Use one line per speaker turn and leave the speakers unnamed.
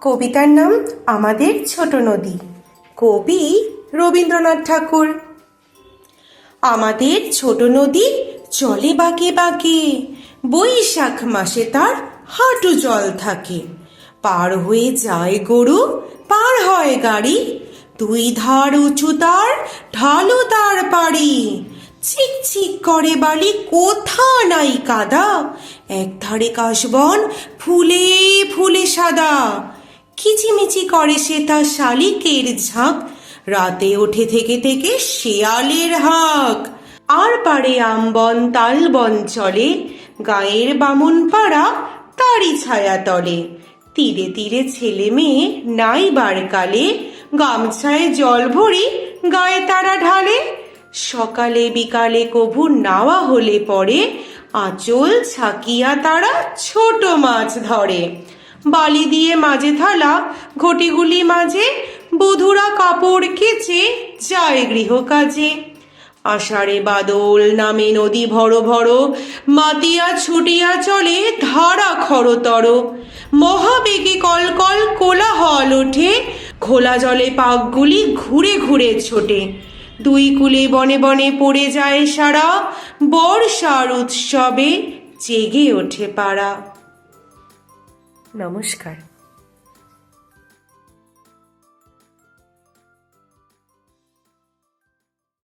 কবিতার নাম আমাদের ছোট নদী। কবি রবীন্দ্রনাথ ঠাকুর। আমাদের ছোট নদী চলে বাঁকে বাঁকে, বৈশাখ মাসে তার হাঁটু জল থাকে। পার হয়ে যায় গরু, পার হয় গাড়ি, দুই ধার উঁচু তার ঢালু তার পাড়ি। চিক করে বালি, কোথা নাই কাদা এক ধারে কাশবন ফুলে ফুলে সাদা। কিচিমিচি করে সে তার শালিকের ঝাঁক। রাতে ওঠে থেকে থেকে শেয়ালের হাঁক। আর পারে আমবন তালবন চলে। গায়ের বামুন পাড়া, তারই ছায়া তলে। তীরে তীরে ছেলে মেয়ে নাই কালে। গামছায় জল ভরি গায়ে তারা ঢালে। সকালে বিকালে কভু নাওয়া হলে পরে। আঁচল ছাকিয়া তারা ছোট মাছ ধরে। বালি দিয়ে মাঝে থালা, ঘটিগুলি মাঝে, বধুরা কাপড় কেচে যায় গৃহকাজে। আষাঢ়ে বাদল নামে নদী ভর ভর, মাতিয়া ছুটিয়া চলে ধারা খরতর। মহাবেগে কলকল কোলাহল ওঠে খোলা জলে পাকগুলি ঘুরে ঘুরে ছোটে। দুই কুলে বনে বনে পড়ে যায় সারা, বর্ষার উৎসবে জেগে ওঠে পাড়া। নমস্কার।